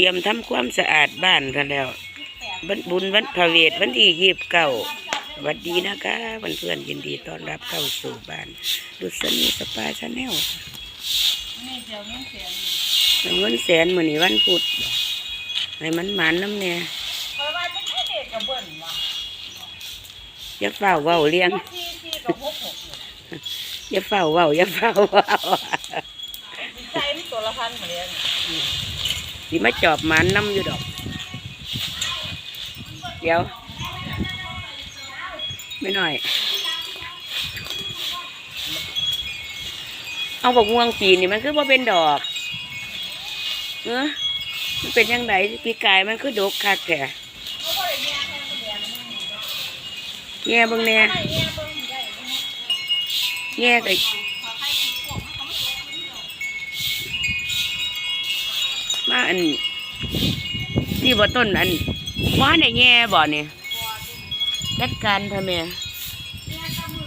เตรียมทำความสะอาดบ้านกันแล้ววันบุญวันพระเวทวันที่ยีบเก้าสวัสดีนะคะเพื่อนเพื่อนๆยินดีต้อนรับเข้าสู่บ้านดุษณีสปาชาแนลเจียวนี่เงินแสนมือนี้วันพุธให้มันหมานน้ำเนี่ยเพราะเด็กกับเบิ่นว่ะอย่าเฝ้าเว้าเลี้ยงอยู่อย่าเฝ้าเว้าอย่าเฝ้าเว้าใจมันตัวละพันเหมือนเดิม สิมาจอบมานน้ำอยู่ดอก เดี๋ยว ไม่หน่อย เอาบอกม่วงปีนี่มันคือว่าเป็นดอกเออมันเป็นยังไงปีกายมันคือดกคักแก่แง่บางแน่แง่ก็ม อันนี่บ่ต้นอันว่าในแง่บ่เนี่ยจัดการทำไม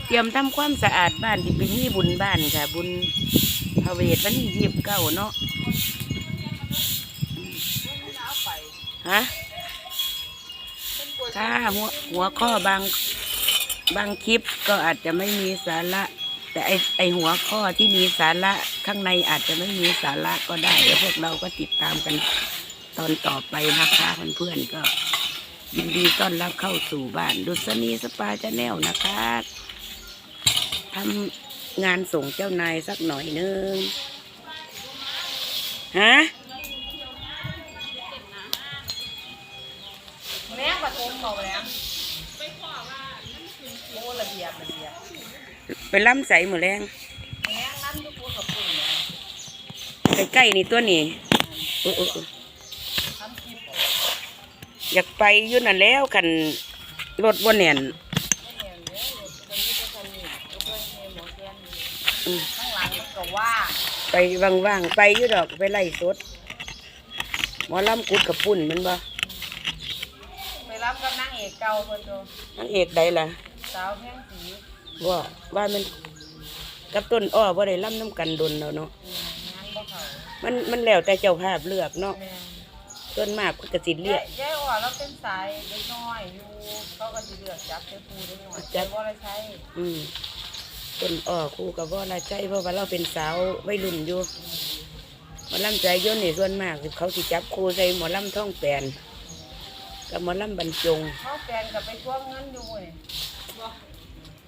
เตรียมทำความสะอาดบ้านที่เป็นนี่บุญบ้านค่ะ บุญพระเวทวันที่ยีบเก้าเนาะฮะถ้าหัวหัวข้อบางบางคลิปก็อาจจะไม่มีสาระ แต่ไอไอหัวข้อที่มีสาระข้างในอาจจะไม่มีสาระก็ได้แล้วพวกเราก็ติดตามกันตอนต่อไปนะคะเพื่อนๆก็ยินดีต้อนรับเข้าสู่บ้านดุษณีสปาชาแนลนะคะทำงานส่งเจ้านายสักหน่อยนึงฮะแม่ประตูเขาแล้วโอ้ระเบียบระเบียบ ไปล้ำใสหมือแรงแม่นั่นทุกคนกับปุ่นเลยใกล้ๆนี่ตัวนี้เออเออเออทำคลิปอยากไปอยู่นั่นแล้วกันรถว่แน่นไม่เห็นเลยตรงนี้ก็จะมีก็เพื่อนเมหมอแกนอืมข้างหลังก็ว่าไปว่างๆไปอยู่ดอกไปไล่สดหมอลำกุดกับปุ่นแมันบ่ไปรับกับนางเอกเก่าคนโตนางเอกใดล่ะสาวแพงสี ว่าว่ามันกับต้นอ้อบ่ได้ล่ำน้ำกันดนแล้วเนาะอืมงานบ่เขามันมันแล้วแต่เจ้าภาพเลือกเนาะแม่ต้นมากเพิ่นก็สิเรียกยายอ่อนเราเป็นสายเด็กน้อยอยู่เขาก็จะเลือกจับเจ้าปูเด็กน้อยจับว่าอะไรใช้อืมต้นอ้อคู่กับว่าละใจเพราะว่าเราเป็นสาววัยรุ่นอยู่หมอลำใจย่นนี่ส่วนมากสิเขาสิจับคู่ใส่หมอลำท่องแปลนกับหมอลำบรรจงเขาแฟนกับไปทวงเงินอยู่เลย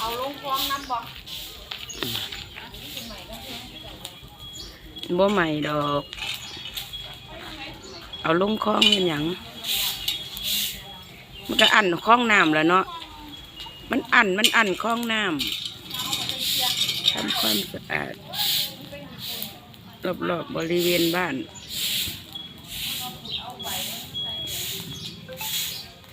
เอาลงคลองน้ำบ่บ่ใหม่ดอก เอาลงคลองเป็นหยังมันก็อันคลองน้ำแล้วเนาะมันอันมันอันคลองน้ำทำความสะอาดรอบๆบบริเวณบ้าน